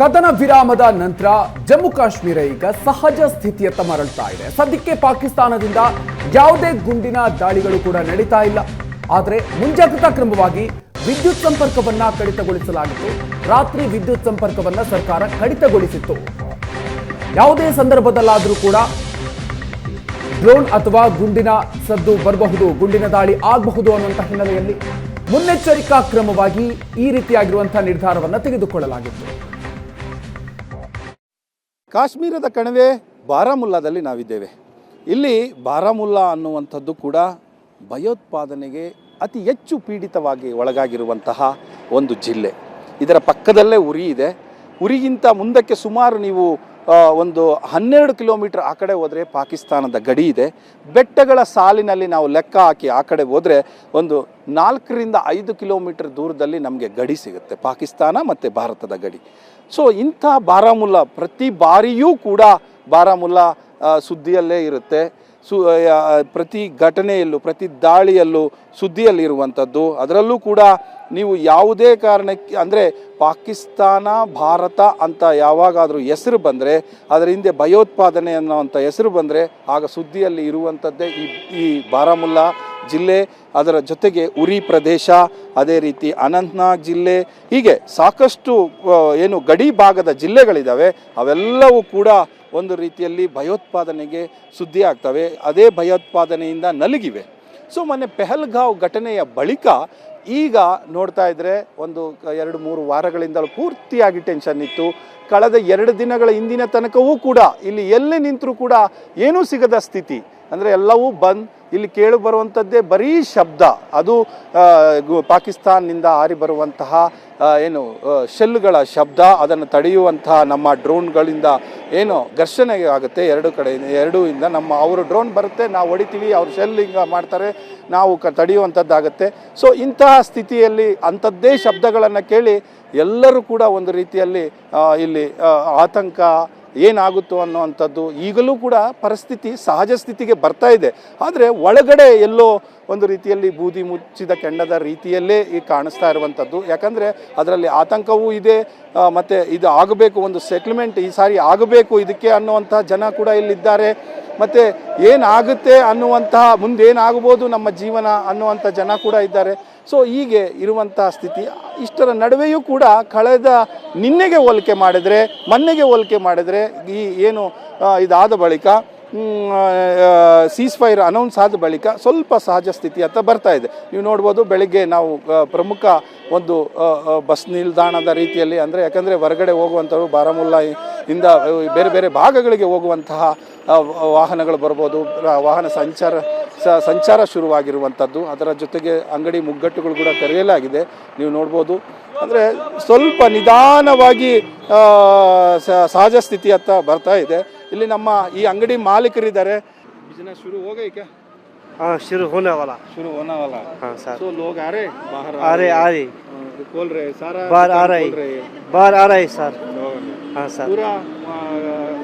ಕದನ ವಿರಾಮದ ನಂತರ ಜಮ್ಮು ಕಾಶ್ಮೀರ ಈಗ ಸಹಜ ಸ್ಥಿತಿಯತ್ತ ಮರಳ್ತಾ ಇದೆ. ಸದ್ಯಕ್ಕೆ ಪಾಕಿಸ್ತಾನದಿಂದ ಯಾವುದೇ ಗುಂಡಿನ ದಾಳಿಗಳು ಕೂಡ ನಡೀತಾ ಇಲ್ಲ. ಆದರೆ ಮುಂಜಾಗ್ರತಾ ಕ್ರಮವಾಗಿ ವಿದ್ಯುತ್ ಸಂಪರ್ಕವನ್ನ ಕಡಿತಗೊಳಿಸಲಾಗಿತ್ತು. ರಾತ್ರಿ ವಿದ್ಯುತ್ ಸಂಪರ್ಕವನ್ನ ಸರ್ಕಾರ ಕಡಿತಗೊಳಿಸಿತ್ತು. ಯಾವುದೇ ಸಂದರ್ಭದಲ್ಲಾದರೂ ಕೂಡ ಡ್ರೋನ್ ಅಥವಾ ಗುಂಡಿನ ಸದ್ದು ಬರಬಹುದು, ಗುಂಡಿನ ದಾಳಿ ಆಗಬಹುದು ಅನ್ನುವಂಥ ಹಿನ್ನೆಲೆಯಲ್ಲಿ ಮುನ್ನೆಚ್ಚರಿಕಾ ಕ್ರಮವಾಗಿ ಈ ರೀತಿಯಾಗಿರುವಂತಹ ನಿರ್ಧಾರವನ್ನು ತೆಗೆದುಕೊಳ್ಳಲಾಗಿತ್ತು. ಕಾಶ್ಮೀರದ ಕಣಿವೆ ಬಾರಾಮುಲ್ಲಾದಲ್ಲಿ ನಾವಿದ್ದೇವೆ. ಇಲ್ಲಿ ಬಾರಾಮುಲ್ಲಾ ಅನ್ನುವಂಥದ್ದು ಕೂಡ ಭಯೋತ್ಪಾದನೆಗೆ ಅತಿ ಹೆಚ್ಚು ಪೀಡಿತವಾಗಿ ಒಳಗಾಗಿರುವಂತಹ ಒಂದು ಜಿಲ್ಲೆ. ಇದರ ಪಕ್ಕದಲ್ಲೇ ಉರಿ ಇದೆ. ಉರಿಗಿಂತ ಮುಂದಕ್ಕೆ ಸುಮಾರು ನೀವು ಒಂದು ಹನ್ನೆರಡು ಕಿಲೋಮೀಟರ್ ಆ ಕಡೆ ಹೋದರೆ ಪಾಕಿಸ್ತಾನದ ಗಡಿ ಇದೆ. ಬೆಟ್ಟಗಳ ಸಾಲಿನಲ್ಲಿ ನಾವು ಲೆಕ್ಕ ಹಾಕಿ ಆ ಕಡೆ ಹೋದರೆ ಒಂದು ನಾಲ್ಕರಿಂದ ಐದು ಕಿಲೋಮೀಟರ್ ದೂರದಲ್ಲಿ ನಮಗೆ ಗಡಿ ಸಿಗುತ್ತೆ, ಪಾಕಿಸ್ತಾನ ಮತ್ತು ಭಾರತದ ಗಡಿ. ಸೊ ಇಂಥ ಬಾರಾಮುಲ್ಲಾ ಪ್ರತಿ ಬಾರಿಯೂ ಕೂಡ ಬಾರಾಮುಲ್ಲಾ ಸುದ್ದಿಯಲ್ಲೇ ಇರುತ್ತೆ. ಸು ಪ್ರತಿ ಘಟನೆಯಲ್ಲೂ, ಪ್ರತಿ ದಾಳಿಯಲ್ಲೂ ಸುದ್ದಿಯಲ್ಲಿರುವಂಥದ್ದು. ಅದರಲ್ಲೂ ಕೂಡ ನೀವು ಯಾವುದೇ ಕಾರಣಕ್ಕೆ, ಅಂದರೆ ಪಾಕಿಸ್ತಾನ, ಭಾರತ ಅಂತ ಯಾವಾಗಾದರೂ ಹೆಸರು ಬಂದರೆ, ಅದರ ಹಿಂದೆ ಭಯೋತ್ಪಾದನೆ ಅನ್ನೋವಂಥ ಹೆಸರು ಬಂದರೆ, ಆಗ ಸುದ್ದಿಯಲ್ಲಿ ಇರುವಂಥದ್ದೇ ಈ ಈ ಬಾರಾಮುಲ್ಲಾ ಜಿಲ್ಲೆ, ಅದರ ಜೊತೆಗೆ ಉರಿ ಪ್ರದೇಶ, ಅದೇ ರೀತಿ ಅನಂತನಾಗ್ ಜಿಲ್ಲೆ, ಹೀಗೆ ಸಾಕಷ್ಟು ಏನು ಗಡಿ ಭಾಗದ ಜಿಲ್ಲೆಗಳಿದ್ದಾವೆ ಅವೆಲ್ಲವೂ ಕೂಡ ಒಂದು ರೀತಿಯಲ್ಲಿ ಭಯೋತ್ಪಾದನೆಗೆ ಸುದ್ದಿ ಆಗ್ತವೆ ಅದೇ ಭಯೋತ್ಪಾದನೆಯಿಂದ ನಲುಗಿವೆ. ಸೊ, ಮೊನ್ನೆ ಪೆಹಲ್ಗಾವ್ ಘಟನೆಯ ಬಳಿಕ ಈಗ ನೋಡ್ತಾ ಇದ್ರೆ ಒಂದು ಎರಡು ಮೂರು ವಾರಗಳಿಂದಲೂ ಪೂರ್ತಿಯಾಗಿ ಟೆನ್ಷನ್ ಇತ್ತು. ಕಳೆದ ಎರಡು ದಿನಗಳ ಹಿಂದಿನ ತನಕವೂ ಕೂಡ ಇಲ್ಲಿ ಎಲ್ಲೇ ನಿಂತರೂ ಕೂಡ ಏನೂ ಸಿಗದ ಸ್ಥಿತಿ. ಅಂದರೆ ಎಲ್ಲವೂ ಬಂದ್ ಇಲ್ಲಿ ಕೇಳಿ ಬರುವಂಥದ್ದೇ ಬರೀ ಶಬ್ದ. ಅದು ಪಾಕಿಸ್ತಾನ್ನಿಂದ ಹಾರಿ ಬರುವಂತಹ ಏನು ಶೆಲ್ಗಳ ಶಬ್ದ, ಅದನ್ನು ತಡೆಯುವಂತಹ ನಮ್ಮ ಡ್ರೋನ್ಗಳಿಂದ ಏನು ಘರ್ಷಣೆ ಆಗುತ್ತೆ. ಎರಡು ಕಡೆ, ಎರಡೂ ಇಂದ ನಮ್ಮ, ಅವರು ಡ್ರೋನ್ ಬರುತ್ತೆ, ನಾವು ಹೊಡಿತೀವಿ, ಅವ್ರು ಶೆಲ್ ಹಿಂಗ ಮಾಡ್ತಾರೆ, ನಾವು ಕ, ತಡೆಯುವಂಥದ್ದಾಗುತ್ತೆ. ಸೊ, ಇಂತಹ ಸ್ಥಿತಿಯಲ್ಲಿ ಅಂಥದ್ದೇ ಶಬ್ದಗಳನ್ನು ಕೇಳಿ ಎಲ್ಲರೂ ಕೂಡ ಒಂದು ರೀತಿಯಲ್ಲಿ ಇಲ್ಲಿ ಆತಂಕ ಏನಾಗುತ್ತೋ ಅನ್ನೋವಂಥದ್ದು ಈಗಲೂ ಕೂಡ ಪರಿಸ್ಥಿತಿ ಸಹಜ ಸ್ಥಿತಿಗೆ ಬರ್ತಾ ಇದೆ. ಆದರೆ ಒಳಗಡೆ ಎಲ್ಲೋ ಒಂದು ರೀತಿಯಲ್ಲಿ ಬೂದಿ ಮುಚ್ಚಿದ ಕೆಂಡದ ರೀತಿಯಲ್ಲೇ ಈ ಕಾಣಿಸ್ತಾ ಇರುವಂಥದ್ದು. ಯಾಕಂದರೆ ಅದರಲ್ಲಿ ಆತಂಕವೂ ಇದೆ ಮತ್ತು ಇದು ಆಗಬೇಕು, ಒಂದು ಸೆಟ್ಲ್ಮೆಂಟ್ ಈ ಸಾರಿ ಆಗಬೇಕು ಇದಕ್ಕೆ ಅನ್ನುವಂಥ ಜನ ಕೂಡ ಇಲ್ಲಿದ್ದಾರೆ. ಮತ್ತು ಏನಾಗುತ್ತೆ ಅನ್ನುವಂತಹ ಮುಂದೇನಾಗ್ಬೋದು ನಮ್ಮ ಜೀವನ ಅನ್ನುವಂಥ ಜನ ಕೂಡ ಇದ್ದಾರೆ. ಸೊ ಹೀಗೆ ಇರುವಂತಹ ಸ್ಥಿತಿ. ಇಷ್ಟರ ನಡುವೆಯೂ ಕೂಡ ಕಳೆದ ನಿನ್ನೆಗೆ ಹೋಲಿಕೆ ಮಾಡಿದರೆ, ಮೊನ್ನೆಗೆ ಹೋಲಿಕೆ ಮಾಡಿದರೆ ಈ ಏನು ಇದಾದ ಬಳಿಕ ಸೀಸ್ ಫೈರ್ ಅನೌನ್ಸ್ ಆದ ಬಳಿಕ ಸ್ವಲ್ಪ ಸಹಜ ಸ್ಥಿತಿ ಅಂತ ಬರ್ತಾ ಇದೆ. ನೀವು ನೋಡ್ಬೋದು ಬೆಳಿಗ್ಗೆ ನಾವು ಪ್ರಮುಖ ಒಂದು ಬಸ್ ನಿಲ್ದಾಣದ ರೀತಿಯಲ್ಲಿ ಅಂದರೆ ಯಾಕಂದರೆ ಹೊರಗಡೆ ಹೋಗುವಂಥವ್ರು ಬಾರಾಮುಲ್ಲಾ ಇಂದ ಬೇರೆ ಬೇರೆ ಭಾಗಗಳಿಗೆ ಹೋಗುವಂತಹ ವಾಹನಗಳು ಬರ್ಬೋದು ವಾಹನ ಸಂಚಾರ ಸ- ಸಂಚಾರ ಶುರುವಾಗಿರುವಂಥದ್ದು ಅದರ ಜೊತೆಗೆ ಅಂಗಡಿ ಮುಗ್ಗಟ್ಟುಗಳು ಕೂಡ ತೆರೆಯಲಾಗಿದೆ ನೀವು ನೋಡ್ಬೋದು ಅಂದರೆ ಸ್ವಲ್ಪ ನಿಧಾನವಾಗಿ ಆ, ಸ- ಸಹಜ ಸ್ಥಿತಿಯತ್ತ ಬರ್ತಾ ಇದೆ ಇಲ್ಲಿ ನಮ್ಮ ಈ ಅಂಗಡಿ ಮಾಲೀಕರಿದ್ದಾರೆ ಬಿಸ್ನೆಸ್ ಶುರು ಹೋಗ ಈಗ हाँ शुरू होने वाला ಶುರು होने वाला हाँ सर तो लोग आ रहे बाहर आ रहे आ रहे रहे खोल रहे सारा बाहर आ दुकान रहे खोल रहे हैं। बाहर आ रहे सर लोग। हाँ सर पूरा आ,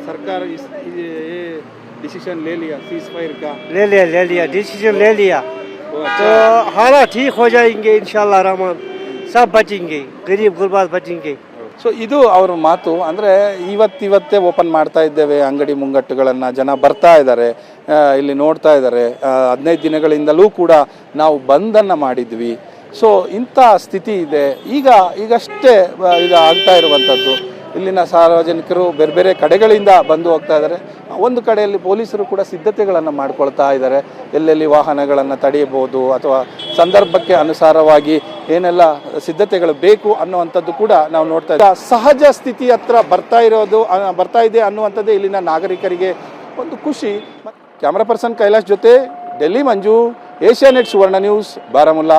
सरकार इस ये डिसीजन ले लिया सीज फायर का ले लिया ले लिया डिसीजन ले लिया वो तो अच्छा हालात ठीक हो जाएंगे इंशाल्लाह रहमान सब बचेंगे गरीब गुरबात बचेंगे ಸೊ ಇದು ಅವ್ರ ಮಾತು ಅಂದರೆ ಇವತ್ತಿವತ್ತೇ ಓಪನ್ ಮಾಡ್ತಾ ಇದ್ದೇವೆ ಅಂಗಡಿ ಮುಂಗಟ್ಟುಗಳನ್ನು ಜನ ಬರ್ತಾ ಇದ್ದಾರೆ ಆ, ಇಲ್ಲಿ ನೋಡ್ತಾ ಇದ್ದಾರೆ ಹದಿನೈದು ದಿನಗಳಿಂದಲೂ ಕೂಡ ನಾವು ಬಂದನ್ನು ಮಾಡಿದ್ವಿ ಸೊ ಇಂಥ ಸ್ಥಿತಿ ಇದೆ ಈಗ ಈಗಷ್ಟೇ ಆ, ಇದು ಆಗ್ತಾ ಇರುವಂಥದ್ದು ಇಲ್ಲಿನ ಸಾರ್ವಜನಿಕರು ಬೇರೆ ಬೇರೆ ಕಡೆಗಳಿಂದ ಬಂದು ಹೋಗ್ತಾ ಇದ್ದಾರೆ. ಒಂದು ಕಡೆಯಲ್ಲಿ ಪೊಲೀಸರು ಕೂಡ ಸಿದ್ಧತೆಗಳನ್ನು ಮಾಡಿಕೊಳ್ತಾ ಇದ್ದಾರೆ. ಎಲ್ಲೆಲ್ಲಿ ವಾಹನಗಳನ್ನು ತಡೆಯಬಹುದು ಅಥವಾ ಸಂದರ್ಭಕ್ಕೆ ಅನುಸಾರವಾಗಿ ಏನೆಲ್ಲ ಸಿದ್ಧತೆಗಳು ಬೇಕು ಅನ್ನುವಂಥದ್ದು ಕೂಡ ನಾವು ನೋಡ್ತಾ ಇದ್ದೀವಿ. ಸಹಜ ಸ್ಥಿತಿ ಹತ್ರ ಬರ್ತಾ ಇರೋದು ಬರ್ತಾ ಇದೆ ಅನ್ನುವಂಥದ್ದೇ ಇಲ್ಲಿನ ನಾಗರಿಕರಿಗೆ ಒಂದು ಖುಷಿ. ಕ್ಯಾಮ್ರಾ ಪರ್ಸನ್ ಕೈಲಾಶ್ ಜೊತೆ, Delhi Manju Asianet Suvarna news, Baramulla.